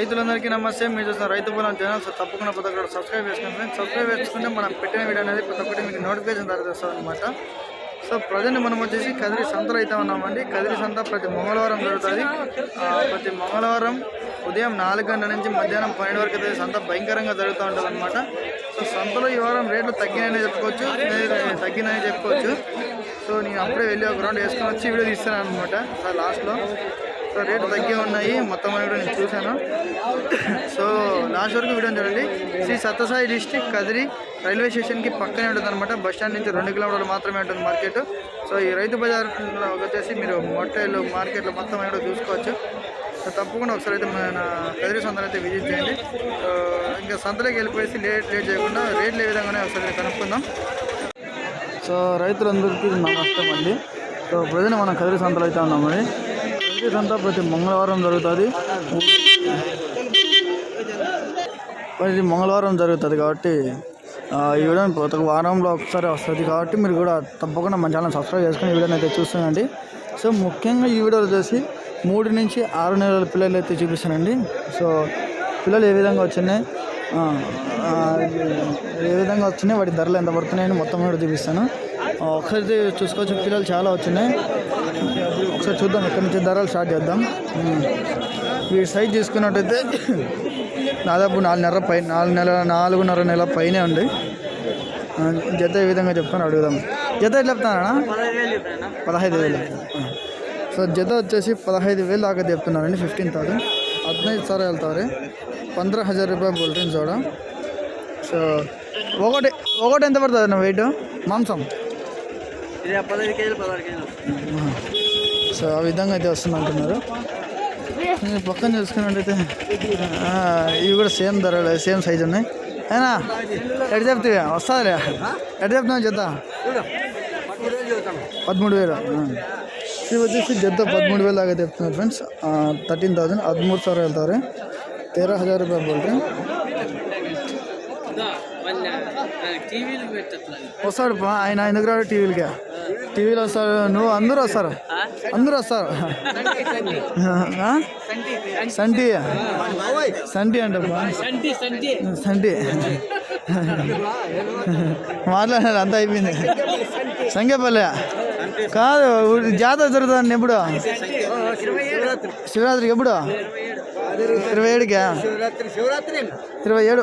రైతులందరికీ నమస్తే. మీరు చూసిన రైతు పొలం ఛానల్ సో తప్పకుండా ప్రతి ఒక్కరు సబ్స్క్రైబ్ చేసుకోండి ఫ్రెండ్స్. సబ్స్క్రైబ్ చేసుకుంటే మనం పెట్టిన వీడియో అనేది ప్రతి ఒక్కటి మీకు నోటిఫికేషన్ ద్వారా అనమాట సో ప్రజెంట్ మనం వచ్చేసి కదిరి సంతలో అయితే ఉన్నామండి. కదిరి సంత ప్రతి మంగళవారం జరుగుతుంది. ప్రతి మంగళవారం ఉదయం నాలుగు గంటల నుంచి మధ్యాహ్నం పన్నెండు వరకు అయితే సంత భయంకరంగా జరుగుతూ ఉంటుంది అనమాట సో సంతలో ఈ వారం రేట్లు తగ్గినాయని చెప్పుకోవచ్చు తగ్గినాయని చెప్పుకోవచ్చు. సో నేను అప్పుడే వెళ్ళి ఒక రౌండ్ వేసుకొని వచ్చి వీడియో తీస్తాను అనమాట లాస్ట్లో సో రేట్లు తగ్గి ఉన్నాయి. మొత్తం అని కూడా నేను చూశాను. సో లాస్ట్ వరకు వీడియో చూడండి. శ్రీ సత్యసాయి డిస్టిక్ కదిరి రైల్వే స్టేషన్కి పక్కనే ఉంటుంది అనమాట బస్ స్టాండ్ నుంచి రెండు కిలోమీటర్లు మాత్రమే ఉంటుంది మార్కెట్. సో ఈ రైతు బజార్ వచ్చేసి మీరు మొట్టేలు మార్కెట్లో మొత్తం అని కూడా చూసుకోవచ్చు. సో తప్పకుండా ఒకసారి అయితే మన కదిరి సంతలు అయితే విజిట్ చేయండి. సో ఇంకా సంతలోకి వెళ్ళిపోయేసి లేట్ లేట్ చేయకుండా రేట్లు ఏ విధంగానే ఒకసారి కనుక్కుందాం. సో రైతులందరికీ నమస్తే అండి. సో ప్రజలు మనం కదిరి సంతలు అయితే ఉన్నామండి కదిరి అంతా ప్రతి మంగళవారం జరుగుతుంది ప్రతి మంగళవారం జరుగుతుంది కాబట్టి ఈ వీడియో ప్రతి ఒక్క వారంలో ఒకసారి వస్తుంది కాబట్టి మీరు కూడా తప్పకుండా మన ఛానల్ సబ్స్క్రైబ్ చేసుకుని ఈ వీడియోని అయితే చూస్తానండి సో ముఖ్యంగా ఈ వీడియో వచ్చేసి మూడు నుంచి ఆరు నెలల పిల్లలు అయితే చూపిస్తానండి. సో పిల్లలు ఏ విధంగా వచ్చినాయి? ఏ విధంగా వచ్చినాయి? వాటి ధరలు ఎంత పడుతున్నాయని మొత్తం కూడా చూపిస్తాను. ఒకసారి చూసుకోవచ్చు. పిల్లలు చాలా వచ్చినాయి. ఒకసారి చూద్దాం ఎక్కడి నుంచి ధరలు స్టార్ట్ చేద్దాం. వీటి సైజ్ తీసుకున్నట్టయితే దాదాపు నాలుగున్నర పై నాలుగు నెలల నాలుగున్నర నెల పైనే ఉంది. జత ఏ విధంగా చెప్తాను అడుగుదాం. జత ఎట్లా చెప్తానా పదహైదు వేలు సో జత వచ్చేసి పదహైదు వేలు దాకా చెప్తున్నారండి ఫిఫ్టీన్ థౌసండ్. పద్నైదు సార్ వెళ్తారు. పంద్రహ హజార్ రూపాయలు బుల్టిన్ చూడ సో ఒకటి ఒకటి ఎంత పడుతుంది అన్న వెయిట్ మాంసం సో ఆ విధంగా అయితే వస్తుంది అంటున్నారు ఈ పక్కన చూసుకున్నట్టయితే ఆ, ఇవి కూడా సేమ్ ధరలు సేమ్ సైజ్ ఉన్నాయి అయినా ఎటు చెప్తే వస్తుందిలే ఎటు చెప్తున్నావు జత పదమూడు వేలు ఆ. ఇవి వచ్చేసి జత పదమూడు వేలు దాకా చెప్తున్నారు ఫ్రెండ్స్ థర్టీన్ థౌసండ్ ಹದಿಮೂರು ಸಾವಿರ ಹೇಳ್ತಾರೆ ತೇರಾ ಹಜಾರ್ ರೂಪಾಯಿ ಬೋಲ್ರಿ టీవీలు పెట్టట్లా వస్తాడు పా ఆయన ఎందుకు రాడు టీవీలకి టీవీలో వస్తాడు నువ్వు అందరూ వస్తారు. అందరూ వస్తారు? సంటి సంటి. అంటప్పా సంటి మాట్లాడారు అంతా అయిపోయింది. సంఖ్యపల్లె. కాదు జాతర జరుగుతుంది ఎప్పుడు? శివరాత్రికి ఎప్పుడు? ఇరవై ఏడుకా. ఇరవై ఏడు.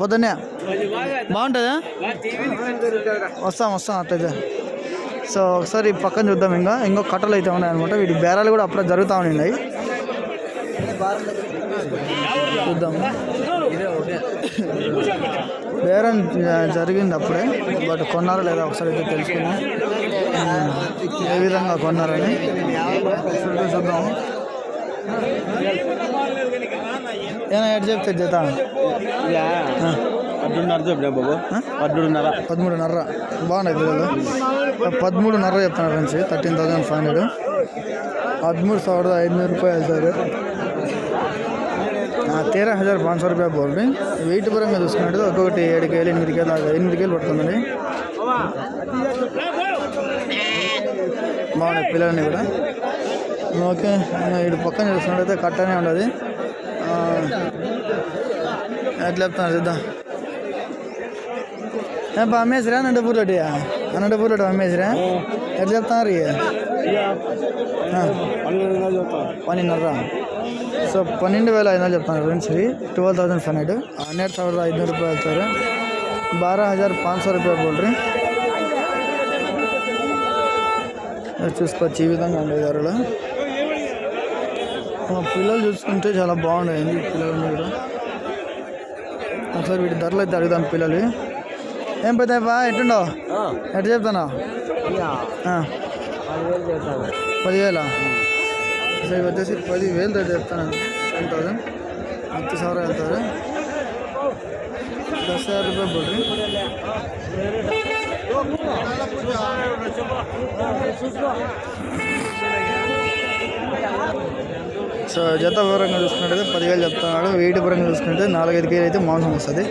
పొద్దున్నే. బాగుంటుందా? వస్తాం వస్తాం అట్లయితే. సో ఒకసారి పక్కన చూద్దాం ఇంకా. ఇంకో కట్టలు అయితే ఉన్నాయి అనమాట వీటి బేరాలు కూడా అప్పుడే జరుగుతూ ఉన్నాయి చూద్దాం. బేరం జరిగింది అప్పుడే. బట్ కొన్నారా లేదా ఒకసారి అయితే తెలుసుకుందాం. ఉమ్, ఏ విధంగా కొన్నారని. చూద్దాం. ఏనా ఎటు చెప్తే జత? ఆ. పద్దున్నర చెప్పినా బాబు ఆ? పద్దున్నర పదమూడున్నర బాగున్నాయి పిల్లలు పదమూడున్నర చెప్తున్నారు friends thirteen thousand five hundred ಹದಿಮೂರು ಸಾವಿರದ ಐದುನೂರು ರೂಪಾಯಿ ಹೇಳ್ತಾರೆ తేరా హజార్ పాంచ్ సో రూపాయ బోల్డ్ వెయిట్ పరంగా చూసుకున్నట్టు ఒక్కొక్కటి ఏడు కేలు ఎనిమిది కేలు దాకా ఎనిమిది కేలు పడుతుందండి బాగున్నాయి పిల్లలని కూడా ఓకే ఇంకా ఇటు పక్కన చూసుకున్నట్టయితే కట్టనే ఉండదు ఆ, ఎట్లా చెప్తున్నారు చూద్దాం ఏం అమ్మేసిరా అనంతపూర్ రోడ్డు అనంతపూర్ రోడ్డు అమ్మేసిరా? ఎట్లా చెప్తున్నారు పన్నెండున్నర సో పన్నెండు వేల ఐదు వందలు చెప్తాను friends twelve thousand five hundred. Hundred ಸಾವಿರದ ಐದುನೂರು ರೂಪಾಯಿ ಹೇಳ್ತಾರೆ ಬಾರ ಹಜಾರ್ ಪಾಂಚ್ ಸಾವಿರ ರೂಪಾಯಿ ಬೋಲ್ರಿ చూసుకోవచ్చు ఈ విధంగా ఉండేది ధరలు మా పిల్లలు చూసుకుంటే చాలా బాగుండేది పిల్లలు కూడా ఒకసారి వీటి ధరలు అయితే అడుగుదాం పిల్లలు. ఏం పెద్దపా ఎట్టుండవు ఎట్టు చెప్తాను పదివేల సో ఇవి వచ్చేసి పదివేలు రేట్ చెప్తాను టెన్ థౌసండ్ ಹತ್ತು ಸಾವಿರ ಹೇಳ್ತಾರೆ ದಸ್ ಹಜಾರ್ ರೂಪಾಯಿ ಬಿಡ್ರಿ సో జత పరంగా చూసుకున్నట్టయితే పదివేలు చెప్తున్నాడు వెయిట్ పరంగా చూసుకుంటే నాలుగైదు కేజీ అయితే మాంసం వస్తుంది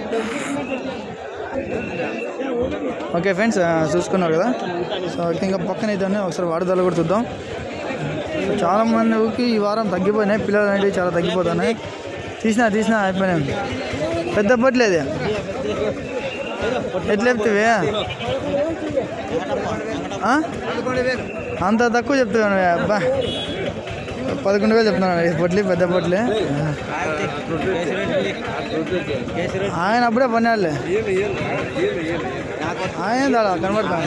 ఓకే ఫ్రెండ్స్ చూసుకున్నారు కదా? సో ఇంకా పక్కన అయితే ఉన్నాయి. ఒకసారి వాడుదల కూడా చూద్దాం. చాలా మందికి ఈ వారం తగ్గిపోయినాయి పిల్లలు అనేవి చాలా తగ్గిపోతున్నాయి. తీసినా తీసినా అయిపోయినాయి. పెద్ద పొట్లేదు ఎట్లా చెప్తావే? ఆ? అంత తక్కువ చెప్తాను అబ్బా. పదకొండు వేలు చెప్తున్నాను పొట్లి పెద్ద పొట్లి. ఆయన అప్పుడే పన్నాళ్ళే. ఆయన కనబడతా.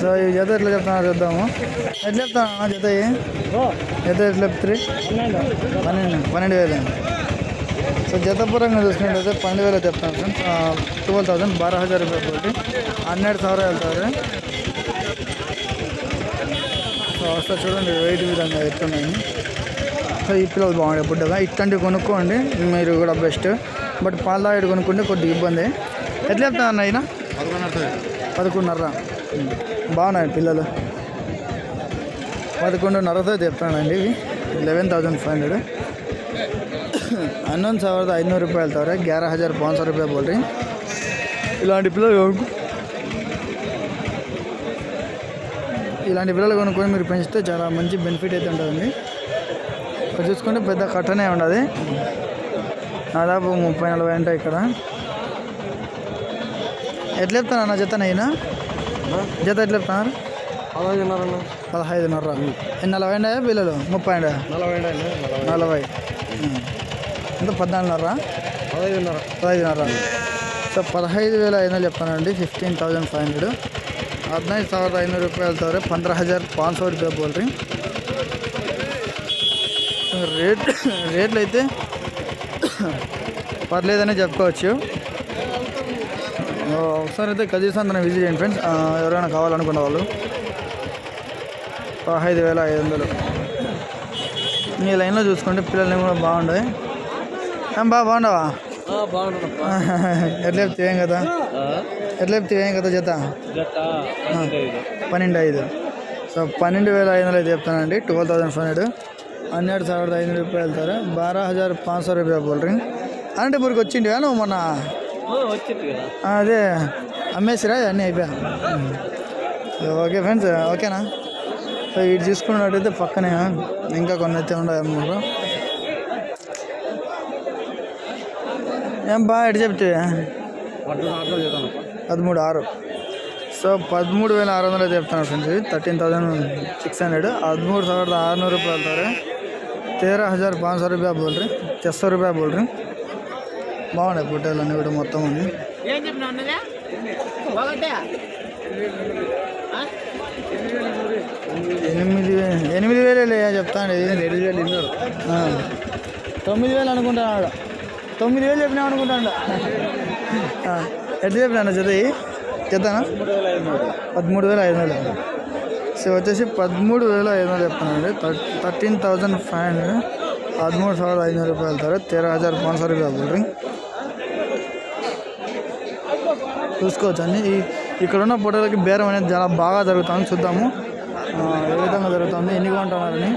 సో ఈ జత ఎట్లా చెప్తున్నా చూద్దాము. ఎట్లా చెప్తాను జత జత ఎట్లా త్రీ పన్నెండు. పన్నెండు వేలు. సో జతపరంగా చూసుకున్నట్లయితే పన్నెండు వేలు చెప్తాను సార్ ట్వెల్వ్ థౌసండ్ బారా హజార్ రూపాయలు తోటి. హండ్రెడ్ సవర వెళ్తారు సో వస్తా చూడండి వెయిట్ విధంగా ఎత్తున్నాయి సో ఈ పిల్లలు బాగుంటాయి బుడ్డగా ఇట్లాంటివి కొనుక్కోండి. మీరు కూడా బెస్ట్. బట్ పాల కొనుక్కుంటే కొద్దిగా ఇబ్బంది. ఎట్లా చెప్తాను అన్న అయినా పదకొండున్నర ఉమ్. బాగున్నాయి పిల్లలు పదకొండున్నరతో చెప్తానండి ఇవి లెవెన్ థౌసండ్ ఫైవ్ హండ్రెడ్ ಹನ್ನೊಂದು ಸಾವಿರದ ಐನೂರು ರೂಪಾಯಿ ಹೇಳ್ತಾವ್ರೆ ಗ್ಯಾರ ಹಜಾರ್ ಪಾಂಚ್ ಸಾವಿರ ರೂಪಾಯಿ ಬೋಲ್ರಿ ఇలాంటి పిల్లలు కొనుక్కు ఇలాంటి పిల్లలు కొనుక్కొని మీరు పెంచితే చాలా మంచి బెనిఫిట్ అయితే ఉంటుందండి ఇక్కడ చూసుకుంటే పెద్ద కట్టనే ఉండదు దాదాపు ముప్పై నలభై ఉంటాయి ఇక్కడ ఎట్లా చెప్తాను అన్న? జత అయినా జత ఎట్లా చెప్తాను పదహైదున్నర పదహైదున్నర. నలభై అండి పిల్లలు ముప్పై అండి నలభై నలభై. అంటే పద్నాలుగున్నర? పదహైదున్నర. పదహైదున్నర. సో పదహైదు వేల ఐదు వందలు చెప్తానండి fifteen thousand five hundred. Sir ఐదు ಐನೂರು ರೂಪಾಯಿ ಹೇಳ್ತಾವ್ರೆ హజార్ ಹಜಾರ್ ಪಾಂಚ್ ಸಾವಿರ ರೂಪಾಯಿ ಬೋಲ್ರಿ రేట్లు అయితే పర్లేదనే చెప్పుకోవచ్చు. ఒకసారి అయితే కజీసాంతరం విజిట్ చేయండి ఫ్రెండ్స్ ఆ, ఎవరైనా కావాలనుకున్న వాళ్ళు పదహైదు వేల ఐదు వందలు ఈ లైన్లో చూసుకుంటే పిల్లల్ని కూడా బాగుండే ఏం బా బాగుండవా ఎట్లా చెప్తే ఏం కదా ఎట్లా చెప్తే ఏం కదా జత పన్నెండు ఐదు సో పన్నెండు వేల ఐదు వందలు అయితే చెప్తానండి twelve thousand five hundred hundred ಸಾವಿರದ ఐదు రూపాయలు వెళ్తారు బారా హజార్ పాంచ్ సో రూపాయలు బోల్రీ అనంతపూర్కి వచ్చిండివా నువ్వు మొన్న వచ్చింది కదా ఆ, అదే అమ్మేసిరా అన్నీ అయిపోయా ఓకే ఫ్రెండ్స్ ఓకేనా సో ఇటు చూసుకున్నట్టయితే పక్కనే ఇంకా కొన్ని అయితే ఉన్నాయి అన్నమాట ఏం బా ఎటు చెప్తే పదమూడు ఆరు సో పదమూడు వేల ఆరు వందలు అయితే చెప్తున్నాను ఫ్రెండ్స్ ఇది థర్టీన్ థౌసండ్ సిక్స్ హండ్రెడ్ ಹದಿಮೂರು ಸಾವಿರದ ಆರುನೂರು ರೂಪಾಯಿ ಹೇಳ್ತಾರೆ తేరా హజార్ పాంచ్ సో రూపాయ బోల్రీ చెస్ రూపాయ బోల్రీ బాగున్నాయి పొట్టేలు అన్నీ కూడా మొత్తం ఉంది ఏం చెప్పినా ఉన్నదే ఒకటే ఎనిమిది వే- ఎనిమిది వేలు చెప్తాండి ఎనిమిది వేలు ఇన్నారు ఆ. తొమ్మిది వేలు అనుకుంటాడు తొమ్మిది వేలు చెప్పినా అనుకుంటాడు ఆ. ఎట్లా చెప్పినా జత ఇవి? జతనా పదమూడు వేల ఐదు వందలు సో వచ్చేసి పదమూడు వేల ఐదు వందలు చెప్తున్నానండి థర్టీన్ థౌజండ్ ఫైవ్ హండ్రెడ్ పదమూడు ಸಾವಿರದ ఐదు రూపాయలు వెళ్తారు తేరా హజార్ పాంచ్ సో రూపాయలు బోల్రీ చూసుకోవచ్చు అండి. ఈ ఇక్కడ ఉన్న ఫోటోలకి బేరం అనేది చాలా బాగా జరుగుతుంది. చూద్దాము. ఏ విధంగా జరుగుతుంది? ఎన్ని కొంటున్నారని?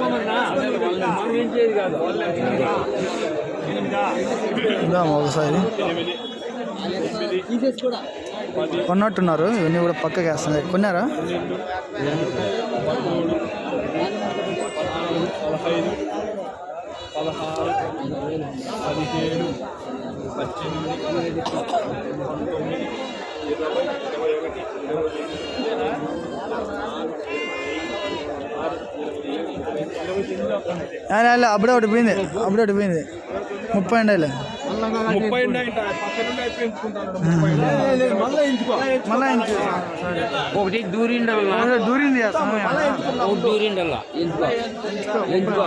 చూద్దాము ఒకసారి. కొన్నట్టున్నారు. ఇవన్నీ కూడా పక్కకి వేస్తున్నాయి. కొన్నారా? అలా అలా అప్పుడే ఒకటి పోయింది అప్పుడే ఒకటి పోయింది ముప్పై అండి ముప్పై మళ్ళీ ఇంచు ఒకటి దూరిండల్లా దూరింది చేస్తాను ఒకటి దూరిండల్లా ఎంచుకో ఎంచుకో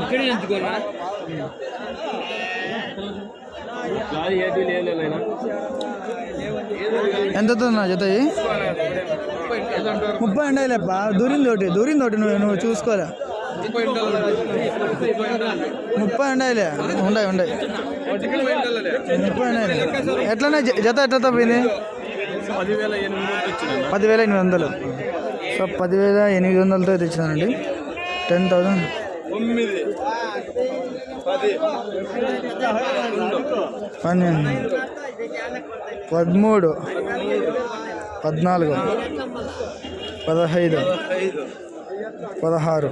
ఇక్కడ ఎంచుకోనా ఎంత అవుతుంది నా జత ముప్పై అండి దూరింది ఒకటి దూరింది ఒకటి నువ్వు నువ్వు చూసుకోరా. ముప్పై ఉండాయిలే ఉండాయి ఉండాయి ముప్పై ఉండాయి ఎట్లనే జత ఎట్లా తప్పింది పదివేల ఎనిమిది వందలు. సో పదివేల ఎనిమిది వందలతో తెచ్చినానండి. Ten thousand. పన్నెండు. పదమూడు. పద్నాలుగు. పదహైదు. పదహారు.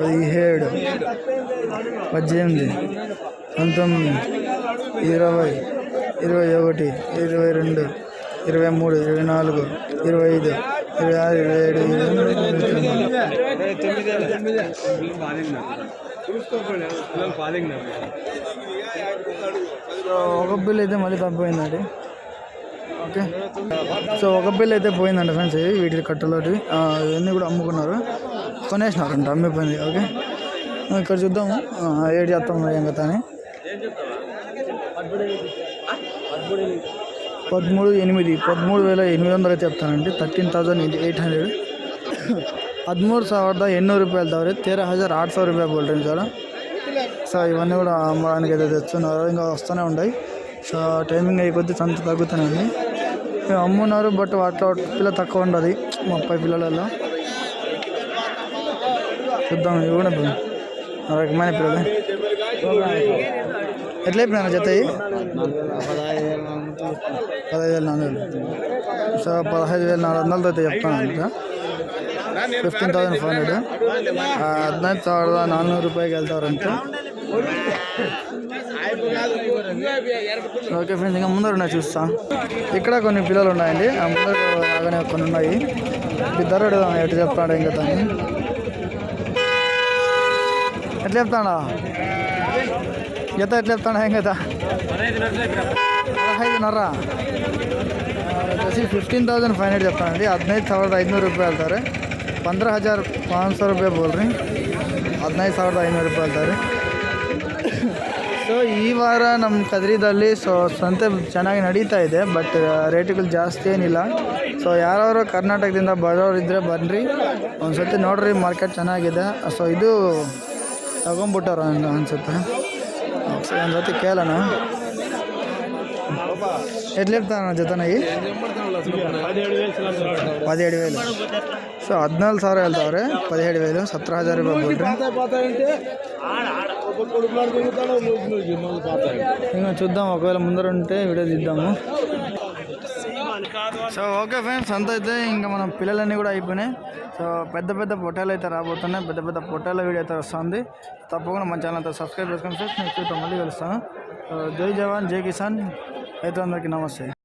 పదిహేడు. పద్దెనిమిది. పంతొమ్మిది. ఇరవై. ఇరవై ఒకటి. ఇరవై రెండు. ఇరవై మూడు. ఇరవై నాలుగు. ఇరవై ఐదు. ఇరవై ఆరు ఇరవై ఏడు ఒక బిల్ అయితే మళ్ళీ తప్పిపోయిందండి. ఓకే. సో ఒక బిల్ అయితే పోయిందండి ఫ్రెండ్స్ ఇవి వీటి కట్టలోటి ఇవన్నీ కూడా అమ్ముకున్నారు. కొనేసినారంట అమ్మిపోయింది. ఓకే. ఇక్కడ చూద్దాము. ఏడు చేస్తాం ఏం కదా అని. పదమూడు ఎనిమిది పదమూడు వేల ఎనిమిది వందలు అయితే చెప్తానండి. Thirteen thousand eight hundred. పదమూడు ಸಾವಿರದ ಎನ್ನೂರು రూపాయలు ತವರೆ ತೇರ హజార్ ఆరు ಸಾವಿರ రూపాయలు బోల్టండి సార్. సో ఇవన్నీ కూడా అమ్మడానికి అయితే తెచ్చున్నారు. ఇంకా వస్తూనే ఉన్నాయి. సో టైమింగ్ అయిపోద్ది సంత తగ్గుతున్నాయి అమ్మున్నారు బట్ వాటిలో పిల్ల తక్కువ ఉండదు. ముప్పై పిల్లలలో. చూద్దాం ఇవి కూడా రకమైన పిల్లలే. ఎట్లా అయిపోయినా జత ఇవి? పదహైదు వేల నాలుగు వేలు సో పదహైదు వేల నాలుగు వందలతో అయితే చెప్తాను అంట ఫిఫ్టీన్ థౌసండ్ ఫైవ్ హండ్రెడ్ ಹದಿನೈದು ಸಾವಿರದ ನಾನ್ನೂರು ರೂಪಾಯಿಗೆ వెళ్తారంట ఓకే ఫ్రెండ్స్ ఇంకా ముందర ఉన్నాయి చూస్తా ఇక్కడ కొన్ని పిల్లలు ఉన్నాయండి ఆ ముందర లాగానే కొన్ని ఉన్నాయి ఇద్దరు అడుగుదాం ఎటు చెప్తాడు ఇంకా తను ఎట్లా చెప్తాడా ಎತ್ತ ಎತ್ತಣ ಹೆಂಗದ? ಜಸಿ ಫಿಫ್ಟೀನ್ ತೌಸಂಡ್ ಫೈವ್ ಹಂಡ್ರೆಡ್ ಚೆಪ್ತಾನಂడి ಹದಿನೈದು ಸಾವಿರದ ಐದುನೂರು ರೂಪಾಯಿ ಹೇಳ್ತಾರೆ. ಪಂದ್ರ ಹಜಾರ್ ಪಾಂಚ್ ಸಾವಿರ ರೂಪಾಯಿ ಬೋಲ್ರಿ. ಹದಿನೈದು ಸಾವಿರದ ಐನೂರು ರೂಪಾಯಿ ಹೇಳ್ತಾರೆ. ಸೊ ಈ ವಾರ ನಮ್ಮ ಕದ್ರಿದಲ್ಲಿ ಸೊ ಸಂತೆ ಚೆನ್ನಾಗಿ ನಡೀತಾ ಇದೆ ಬಟ್ ರೇಟ್ಗಳು ಜಾಸ್ತಿ ಏನಿಲ್ಲ. ಸೊ ಯಾರು ಕರ್ನಾಟಕದಿಂದ ಬರೋರಿದ್ದರೆ ಬನ್ನಿರಿ ಒಂದು ಸರ್ತಿ ನೋಡ್ರಿ ಮಾರ್ಕೆಟ್ ಚೆನ್ನಾಗಿದೆ. ಸೊ ಇದು ತಗೊಂಬಿಟ್ಟಾರ ಅನಿಸುತ್ತೆ. ಸೊ ಒಂದು ಸತಿ ಕೇಳೋಣ ఎట్లా చెప్తాను జతనయ్యి పదిహేడు వేలు సో ಹದಿನಾಲ್ಕು ಸಾವಿರ ಹೇಳ್ತಾವ್ರೆ పదిహేడు వేలు ಸತ್ರ ಹಜಾರ್ ರೂಪಾಯಿ ಬಿಡ್ರಿ ఇంకా చూద్దాం ఒకవేళ ముందర ఉంటే వీడియో తీద్దాము సో ఓకే ఫ్రెండ్స్ అంత అయితే ఇంకా మన పిల్లలన్నీ కూడా అయిపోయినాయి. సో పెద్ద పెద్ద పొట్టాలు అయితే రాబోతున్నాయి. పెద్ద పెద్ద పొట్టాల వీడియో అయితే వస్తుంది. తప్పకుండా మన ఛానల్ అంతా సబ్స్క్రైబ్ చేసుకోండి ఫ్రెండ్స్ నెక్స్ట్ మళ్ళీ కలుస్తాను. జై జవాన్ జై కిసాన్. అయితే అందరికీ నమస్తే.